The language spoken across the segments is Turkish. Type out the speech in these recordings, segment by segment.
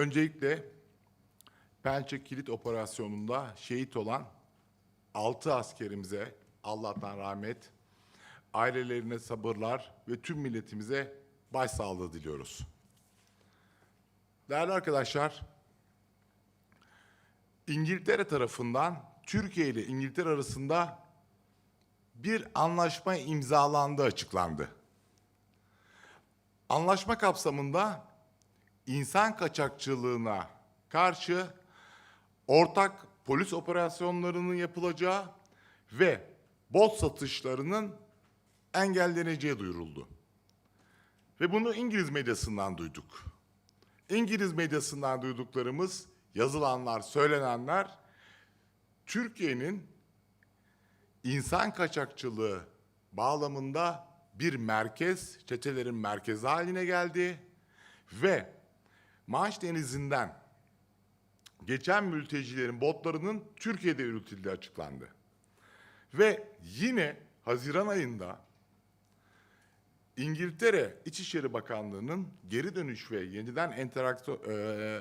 Öncelikle Pençe Kilit Operasyonu'nda şehit olan 6 askerimize Allah'tan rahmet, ailelerine sabırlar ve tüm milletimize başsağlığı diliyoruz. Değerli arkadaşlar, İngiltere tarafından Türkiye ile İngiltere arasında bir anlaşma imzalandığı açıklandı. Anlaşma kapsamında insan kaçakçılığına karşı ortak polis operasyonlarının yapılacağı ve bot satışlarının engelleneceği duyuruldu. Ve bunu İngiliz medyasından duyduk. İngiliz medyasından duyduklarımız, yazılanlar, söylenenler Türkiye'nin insan kaçakçılığı bağlamında bir merkez, çetelerin merkezi haline geldi ve Manş Denizi'nden geçen mültecilerin botlarının Türkiye'de üretildiği açıklandı. Ve yine Haziran ayında İngiltere İçişleri Bakanlığı'nın geri dönüş ve yeniden e,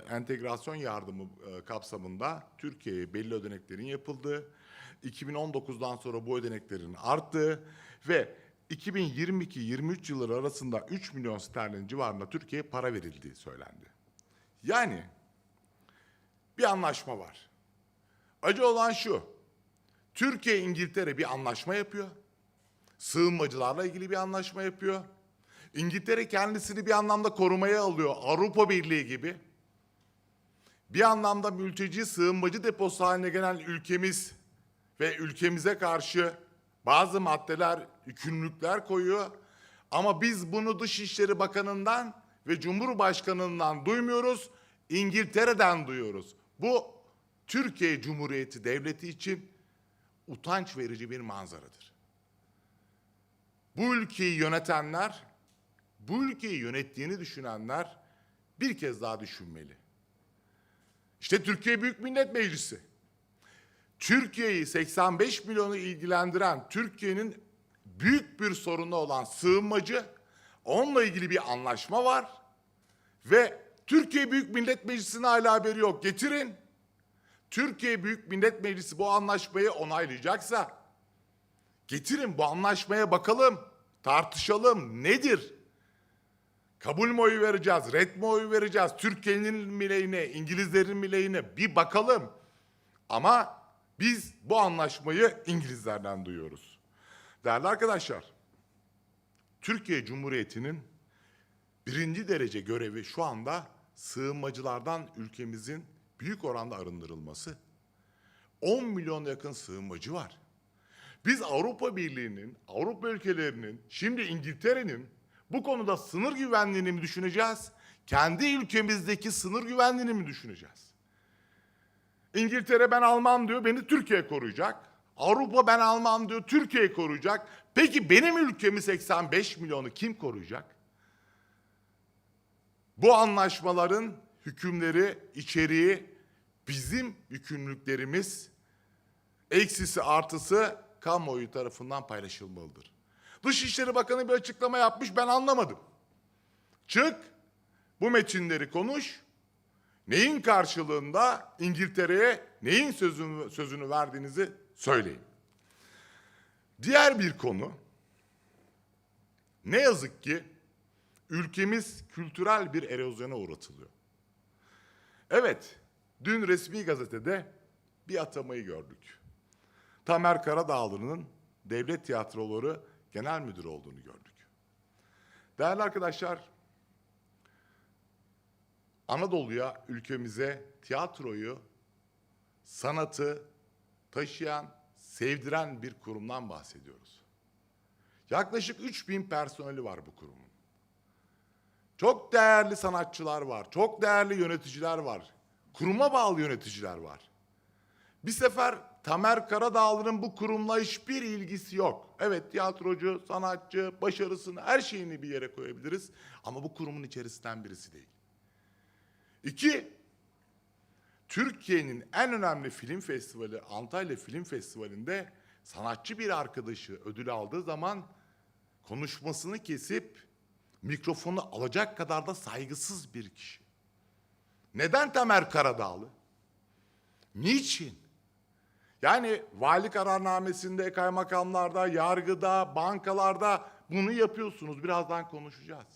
entegrasyon yardımı e, kapsamında Türkiye'ye belli ödeneklerin yapıldığı, 2019'dan sonra bu ödeneklerin arttığı ve 2022-23 yılları arasında 3 milyon sterlin civarında Türkiye'ye para verildiği söylendi. Yani bir anlaşma var. Acı olan şu. Türkiye İngiltere bir anlaşma yapıyor. Sığınmacılarla ilgili bir anlaşma yapıyor. İngiltere kendisini bir anlamda korumaya alıyor. Avrupa Birliği gibi. Bir anlamda mülteci sığınmacı deposu haline gelen ülkemiz ve ülkemize karşı bazı maddeler, yükümlülükler koyuyor. Ama biz bunu Dışişleri Bakanı'ndan ve Cumhurbaşkanı'ndan duymuyoruz, İngiltere'den duyuyoruz. Bu Türkiye Cumhuriyeti Devleti için utanç verici bir manzaradır. Bu ülkeyi yönetenler, bu ülkeyi yönettiğini düşünenler bir kez daha düşünmeli. İşte Türkiye Büyük Millet Meclisi. Türkiye'yi 85 milyonu ilgilendiren Türkiye'nin büyük bir sorunu olan sığınmacı, onunla ilgili bir anlaşma var ve Türkiye Büyük Millet Meclisi'ne hala haberi yok. Getirin. Türkiye Büyük Millet Meclisi bu anlaşmayı onaylayacaksa getirin bu anlaşmaya bakalım, tartışalım nedir? Kabul mü oyu vereceğiz, red mi oyu vereceğiz? Türkiye'nin mi lehine, İngilizlerin mi lehine bir bakalım. Ama biz bu anlaşmayı İngilizlerden duyuyoruz. Değerli arkadaşlar, Türkiye Cumhuriyeti'nin birinci derece görevi şu anda sığınmacılardan ülkemizin büyük oranda arındırılması. 10 milyon yakın sığınmacı var. Biz Avrupa Birliği'nin, Avrupa ülkelerinin, şimdi İngiltere'nin bu konuda sınır güvenliğini mi düşüneceğiz? Kendi ülkemizdeki sınır güvenliğini mi düşüneceğiz? İngiltere ben almam diyor, beni Türkiye koruyacak. Avrupa ben almam diyor, Türkiye koruyacak. Peki benim ülkemi 85 milyonu kim koruyacak? Bu anlaşmaların hükümleri, içeriği bizim yükümlülüklerimiz eksisi artısı kamuoyu tarafından paylaşılmalıdır. Dışişleri Bakanı bir açıklama yapmış ben anlamadım. Çık bu metinleri konuş. Neyin karşılığında İngiltere'ye neyin sözünü, sözünü verdiğinizi söyleyin. Diğer bir konu ne yazık ki ülkemiz kültürel bir erozyona uğratılıyor. Evet, dün resmi gazetede bir atamayı gördük. Tamer Karadağlı'nın Devlet Tiyatroları Genel Müdürü olduğunu gördük. Değerli arkadaşlar, Anadolu'ya, ülkemize tiyatroyu, sanatı taşıyan, sevdiren bir kurumdan bahsediyoruz. Yaklaşık 3000 personeli var bu kurumun. Çok değerli sanatçılar var, çok değerli yöneticiler var. Kuruma bağlı yöneticiler var. Bir sefer Tamer Karadağlı'nın bu kurumla hiçbir ilgisi yok. Evet tiyatrocu, sanatçı, başarısını, her şeyini bir yere koyabiliriz. Ama bu kurumun içerisinden birisi değil. İki, Türkiye'nin en önemli film festivali Antalya Film Festivali'nde sanatçı bir arkadaşı ödül aldığı zaman konuşmasını kesip mikrofonu alacak kadar da saygısız bir kişi. Neden Tamer Karadağlı? Niçin? Yani vali kararnamesinde, kaymakamlarda, yargıda, bankalarda bunu yapıyorsunuz. Birazdan konuşacağız.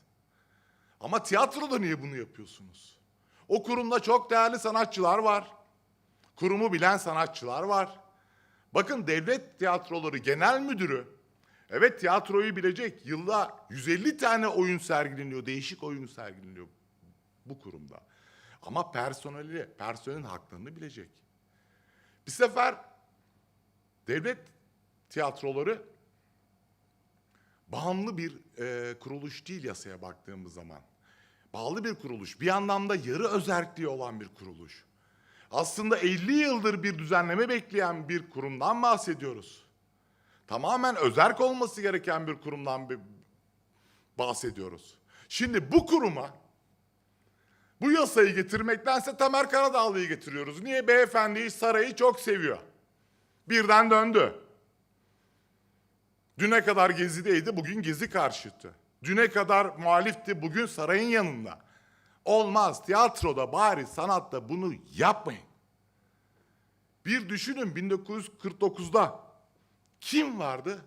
Ama tiyatroda niye bunu yapıyorsunuz? O kurumda çok değerli sanatçılar var. Kurumu bilen sanatçılar var. Bakın devlet tiyatroları genel müdürü evet tiyatroyu bilecek. Yılda 150 tane oyun sergileniyor, değişik oyun sergileniyor bu kurumda. Ama personeli, personelin haklarını bilecek. Bir sefer devlet tiyatroları bağımlı bir e, kuruluş değil yasaya baktığımız zaman. Bağlı bir kuruluş. Bir anlamda yarı özerkliği olan bir kuruluş. Aslında 50 yıldır bir düzenleme bekleyen bir kurumdan bahsediyoruz. Tamamen özerk olması gereken bir kurumdan bir bahsediyoruz. Şimdi bu kuruma bu yasayı getirmektense Tamer Karadağlı'yı getiriyoruz. Niye? Beyefendi sarayı çok seviyor. Birden döndü. Düne kadar gezideydi, bugün gezi karşıtı. Düne kadar muhalifti, bugün sarayın yanında. Olmaz, tiyatroda bari sanatta bunu yapmayın. Bir düşünün 1949'da kim vardı?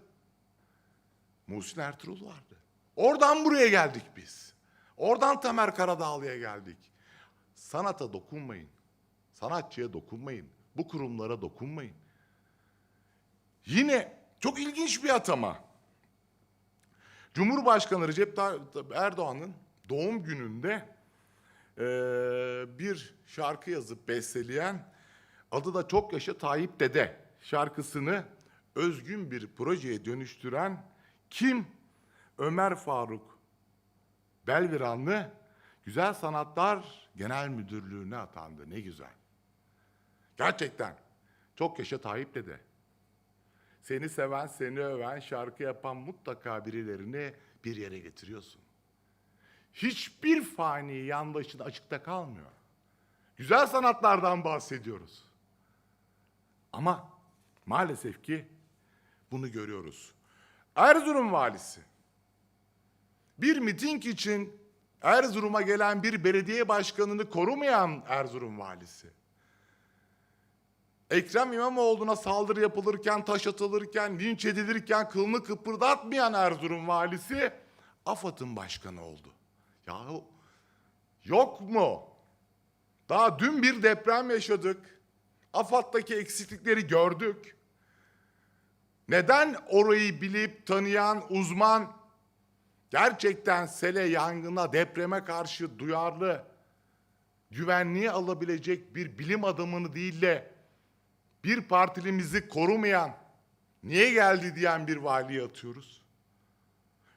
Muhsin Ertuğrul vardı. Oradan buraya geldik biz. Oradan Tamer Karadağlı'ya geldik. Sanata dokunmayın. Sanatçıya dokunmayın. Bu kurumlara dokunmayın. Yine çok ilginç bir atama. Cumhurbaşkanı Recep Tayyip Erdoğan'ın doğum gününde eee, bir şarkı yazıp besteleyen adı da Çok Yaşa Tayyip Dede şarkısını özgün bir projeye dönüştüren kim? Ömer Faruk Belviranlı Güzel Sanatlar Genel Müdürlüğü'ne atandı. Ne güzel. Gerçekten. Çok yaşa Tayyip Dede. Seni seven, seni öven, şarkı yapan mutlaka birilerini bir yere getiriyorsun. Hiçbir fani yan başında açıkta kalmıyor. Güzel sanatlardan bahsediyoruz. Ama maalesef ki bunu görüyoruz. Erzurum valisi bir miting için Erzurum'a gelen bir belediye başkanını korumayan Erzurum valisi. Ekrem İmamoğlu'na saldırı yapılırken, taş atılırken, linç edilirken kılını kıpırdatmayan Erzurum valisi AFAD'ın başkanı oldu. Yahu yok mu? Daha dün bir deprem yaşadık. AFAD'daki eksiklikleri gördük. Neden orayı bilip tanıyan uzman gerçekten sele, yangına, depreme karşı duyarlı, güvenliği alabilecek bir bilim adamını değil de bir partilimizi korumayan, niye geldi diyen bir valiye atıyoruz?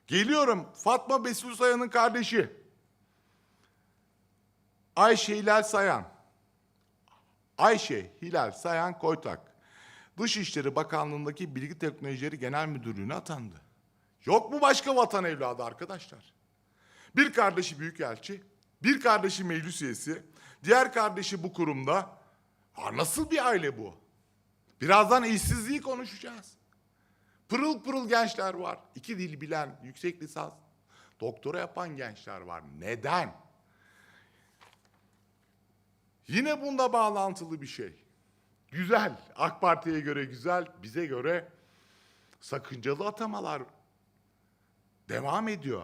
Geliyorum Fatma Besul Sayan'ın kardeşi. Ayşe Hilal Sayan. Ayşe Hilal Sayan Koytak. Dışişleri Bakanlığı'ndaki Bilgi Teknolojileri Genel Müdürlüğü'ne atandı. Yok mu başka vatan evladı arkadaşlar? Bir kardeşi büyükelçi, bir kardeşi meclis üyesi, diğer kardeşi bu kurumda. Ha, nasıl bir aile bu? Birazdan işsizliği konuşacağız. Pırıl pırıl gençler var. İki dil bilen, yüksek lisans, doktora yapan gençler var. Neden? Yine bunda bağlantılı bir şey. Güzel. AK Parti'ye göre güzel, bize göre sakıncalı atamalar devam ediyor.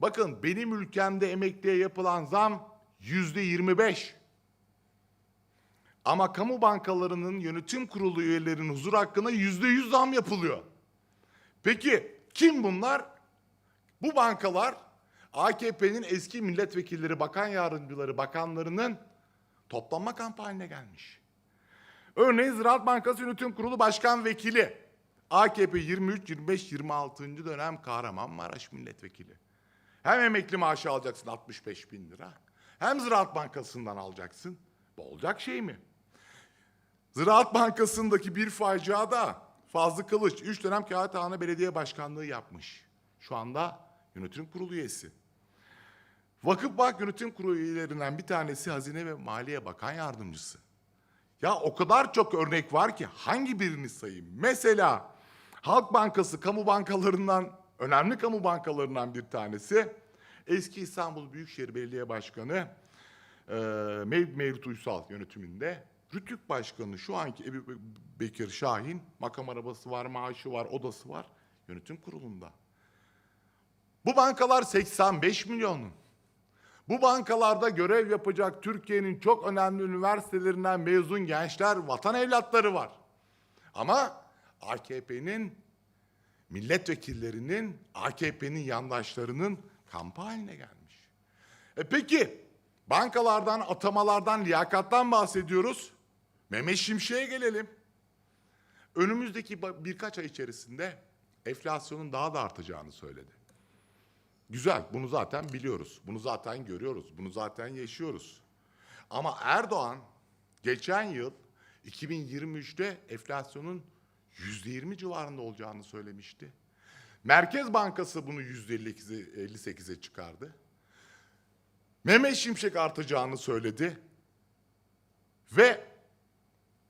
Bakın benim ülkemde emekliye yapılan zam yüzde 25. Ama kamu bankalarının yönetim kurulu üyelerinin huzur hakkına yüzde yüz zam yapılıyor. Peki kim bunlar? Bu bankalar AKP'nin eski milletvekilleri, bakan yardımcıları, bakanlarının toplanma kampanyasına gelmiş. Örneğin Ziraat Bankası Yönetim Kurulu Başkan Vekili AKP 23, 25, 26. dönem Kahramanmaraş milletvekili. Hem emekli maaşı alacaksın 65 bin lira. Hem Ziraat Bankası'ndan alacaksın. Bu olacak şey mi? Ziraat Bankası'ndaki bir faciada Fazlı Kılıç 3 dönem Kağıthane Belediye Başkanlığı yapmış. Şu anda yönetim kurulu üyesi. Vakıfbank yönetim kurulu üyelerinden bir tanesi Hazine ve Maliye Bakan Yardımcısı. Ya o kadar çok örnek var ki hangi birini sayayım? Mesela Halk Bankası kamu bankalarından, önemli kamu bankalarından bir tanesi. Eski İstanbul Büyükşehir Belediye Başkanı e, Mev Mevlüt Uysal yönetiminde Rütük Başkanı şu anki Ebu Bekir Şahin makam arabası var, maaşı var, odası var yönetim kurulunda. Bu bankalar 85 milyonun. Bu bankalarda görev yapacak Türkiye'nin çok önemli üniversitelerinden mezun gençler, vatan evlatları var. Ama AKP'nin milletvekillerinin, AKP'nin yandaşlarının kampı haline gelmiş. E peki bankalardan, atamalardan, liyakattan bahsediyoruz. Mehmet Şimşek'e gelelim. Önümüzdeki birkaç ay içerisinde enflasyonun daha da artacağını söyledi. Güzel, bunu zaten biliyoruz. Bunu zaten görüyoruz. Bunu zaten yaşıyoruz. Ama Erdoğan geçen yıl 2023'te enflasyonun %20 civarında olacağını söylemişti. Merkez Bankası bunu %58'e 58'e çıkardı. Mehmet Şimşek artacağını söyledi. Ve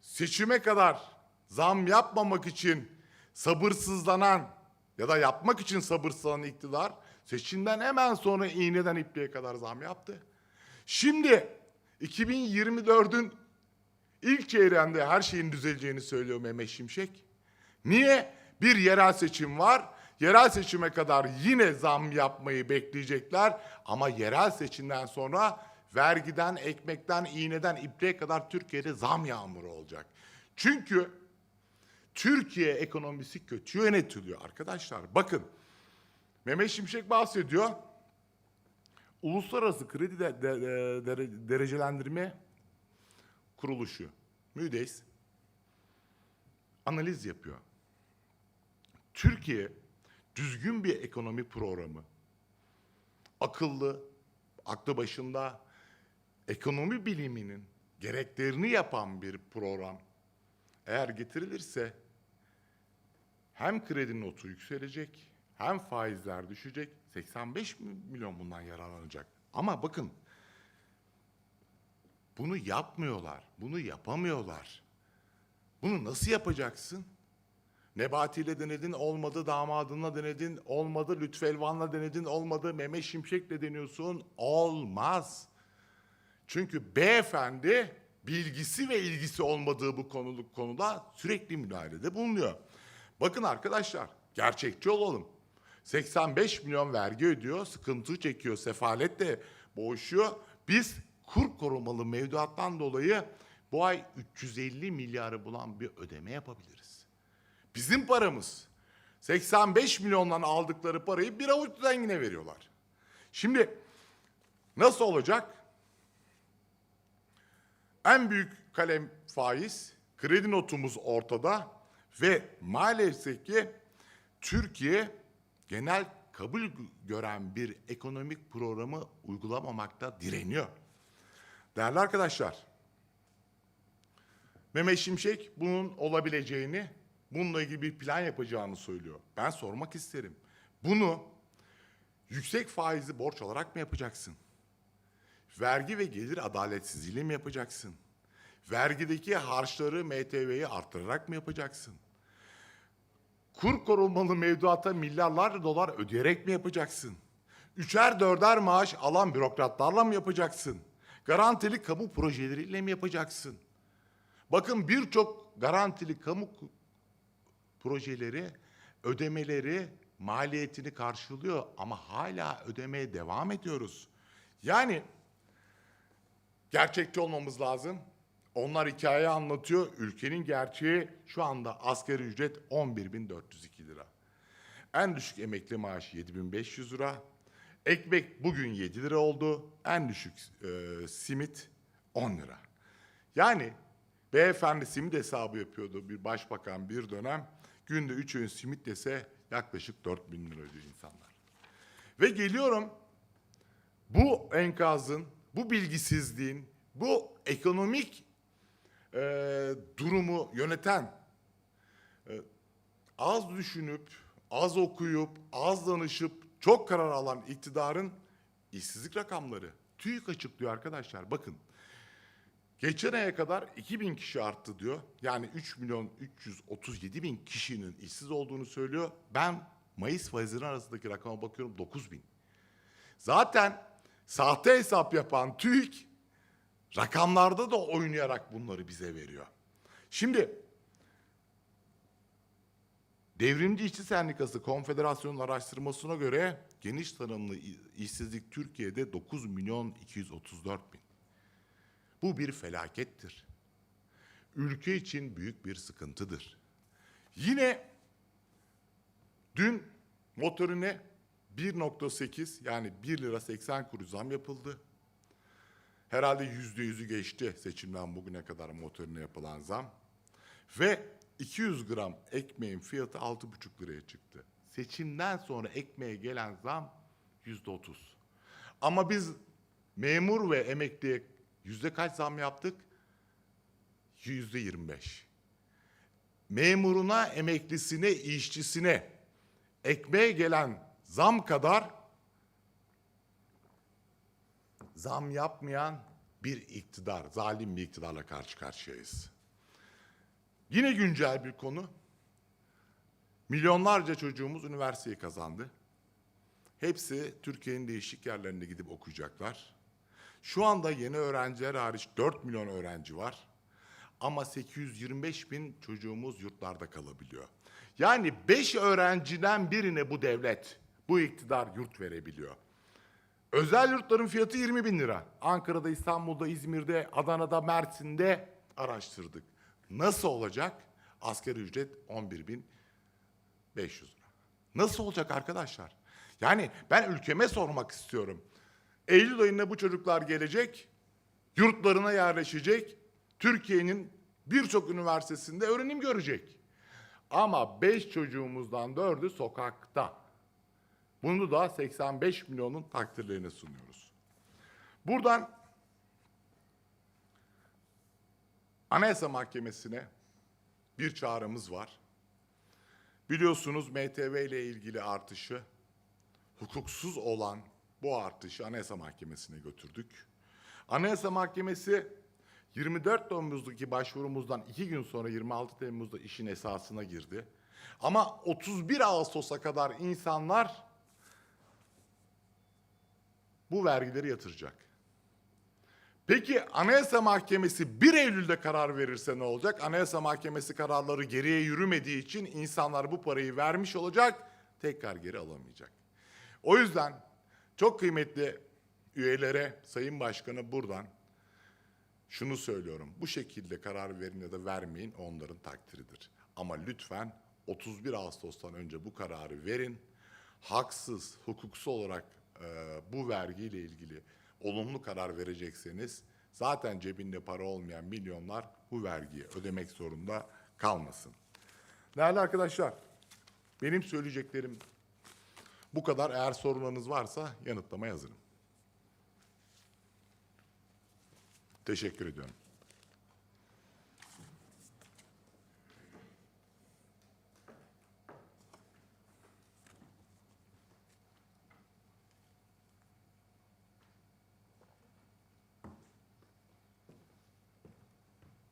seçime kadar zam yapmamak için sabırsızlanan ya da yapmak için sabırsızlanan iktidar seçimden hemen sonra iğneden ipliğe kadar zam yaptı. Şimdi 2024'ün ilk çeyreğinde her şeyin düzeleceğini söylüyor Mehmet Şimşek. Niye? Bir yerel seçim var. Yerel seçime kadar yine zam yapmayı bekleyecekler ama yerel seçimden sonra vergiden, ekmekten, iğneden, ipliğe kadar Türkiye'de zam yağmuru olacak. Çünkü Türkiye ekonomisi kötü yönetiliyor arkadaşlar. Bakın Mehmet Şimşek bahsediyor. Uluslararası Kredi de, de- de- dere- Derecelendirme Kuruluşu, MÜDES analiz yapıyor. Türkiye düzgün bir ekonomi programı, akıllı, aklı başında ekonomi biliminin gereklerini yapan bir program eğer getirilirse hem kredi notu yükselecek hem faizler düşecek. 85 milyon bundan yararlanacak. Ama bakın bunu yapmıyorlar. Bunu yapamıyorlar. Bunu nasıl yapacaksın? Nebati ile denedin olmadı, damadınla denedin olmadı, Lütfü Elvan'la denedin olmadı, Mehmet Şimşek'le deniyorsun olmaz. Çünkü beyefendi bilgisi ve ilgisi olmadığı bu konuluk konuda sürekli müdahalede bulunuyor. Bakın arkadaşlar gerçekçi olalım. 85 milyon vergi ödüyor, sıkıntı çekiyor, sefaletle boğuşuyor. Biz kur korumalı mevduattan dolayı bu ay 350 milyarı bulan bir ödeme yapabiliriz. Bizim paramız. 85 milyondan aldıkları parayı bir avuç zengine veriyorlar. Şimdi nasıl olacak? En büyük kalem faiz, kredi notumuz ortada ve maalesef ki Türkiye genel kabul gören bir ekonomik programı uygulamamakta direniyor. Değerli arkadaşlar, Mehmet Şimşek bunun olabileceğini, bununla ilgili bir plan yapacağını söylüyor. Ben sormak isterim. Bunu yüksek faizli borç alarak mı yapacaksın? Vergi ve gelir adaletsizliğiyle mi yapacaksın? Vergideki harçları, MTV'yi arttırarak mı yapacaksın? Kur korumalı mevduata milyarlarca dolar ödeyerek mi yapacaksın? Üçer dörder maaş alan bürokratlarla mı yapacaksın? Garantili kamu projeleriyle mi yapacaksın? Bakın birçok garantili kamu projeleri ödemeleri maliyetini karşılıyor ama hala ödemeye devam ediyoruz. Yani gerçekçi olmamız lazım. Onlar hikaye anlatıyor. Ülkenin gerçeği şu anda asgari ücret 11.402 lira. En düşük emekli maaşı 7500 lira. Ekmek bugün 7 lira oldu. En düşük e, simit 10 lira. Yani beyefendi simit hesabı yapıyordu bir başbakan bir dönem. Günde 3 öğün simit dese yaklaşık 4000 lira ödüyor insanlar. Ve geliyorum bu enkazın, bu bilgisizliğin, bu ekonomik e, durumu yöneten, e, az düşünüp, az okuyup, az danışıp, çok karar alan iktidarın işsizlik rakamları TÜİK açıklıyor arkadaşlar. Bakın Geçen aya kadar 2000 kişi arttı diyor. Yani 3 milyon 337 bin kişinin işsiz olduğunu söylüyor. Ben Mayıs ve Haziran arasındaki rakama bakıyorum 9 bin. Zaten sahte hesap yapan TÜİK Rakamlarda da oynayarak bunları bize veriyor. Şimdi Devrimci İşçi Sendikası Konfederasyon'un araştırmasına göre geniş tanımlı işsizlik Türkiye'de 9 milyon 234 bin. Bu bir felakettir. Ülke için büyük bir sıkıntıdır. Yine dün motorine 1.8 yani 1 lira 80 kuruş zam yapıldı. Herhalde yüzde yüzü geçti seçimden bugüne kadar motorine yapılan zam. Ve 200 gram ekmeğin fiyatı 6,5 liraya çıktı. Seçimden sonra ekmeğe gelen zam yüzde 30. Ama biz memur ve emekliye yüzde kaç zam yaptık? Yüzde 25. Memuruna, emeklisine, işçisine ekmeğe gelen zam kadar zam yapmayan bir iktidar, zalim bir iktidarla karşı karşıyayız. Yine güncel bir konu. Milyonlarca çocuğumuz üniversiteyi kazandı. Hepsi Türkiye'nin değişik yerlerinde gidip okuyacaklar. Şu anda yeni öğrenciler hariç 4 milyon öğrenci var. Ama 825 bin çocuğumuz yurtlarda kalabiliyor. Yani 5 öğrenciden birine bu devlet, bu iktidar yurt verebiliyor. Özel yurtların fiyatı 20 bin lira. Ankara'da, İstanbul'da, İzmir'de, Adana'da, Mersin'de araştırdık. Nasıl olacak? Asgari ücret 11 bin 500 lira. Nasıl olacak arkadaşlar? Yani ben ülkeme sormak istiyorum. Eylül ayında bu çocuklar gelecek, yurtlarına yerleşecek, Türkiye'nin birçok üniversitesinde öğrenim görecek. Ama beş çocuğumuzdan dördü sokakta. Bunu da 85 milyonun takdirlerine sunuyoruz. Buradan Anayasa Mahkemesi'ne bir çağrımız var. Biliyorsunuz MTV ile ilgili artışı hukuksuz olan bu artışı Anayasa Mahkemesi'ne götürdük. Anayasa Mahkemesi 24 Temmuz'daki başvurumuzdan iki gün sonra 26 Temmuz'da işin esasına girdi. Ama 31 Ağustos'a kadar insanlar bu vergileri yatıracak. Peki Anayasa Mahkemesi 1 Eylül'de karar verirse ne olacak? Anayasa Mahkemesi kararları geriye yürümediği için insanlar bu parayı vermiş olacak, tekrar geri alamayacak. O yüzden çok kıymetli üyelere, Sayın Başkanı buradan şunu söylüyorum. Bu şekilde karar verin ya da vermeyin onların takdiridir. Ama lütfen 31 Ağustos'tan önce bu kararı verin. Haksız, hukuksuz olarak e, bu vergiyle ilgili olumlu karar verecekseniz zaten cebinde para olmayan milyonlar bu vergiyi ödemek zorunda kalmasın. Değerli arkadaşlar, benim söyleyeceklerim bu kadar. Eğer sorularınız varsa yanıtlamaya hazırım. Teşekkür ediyorum.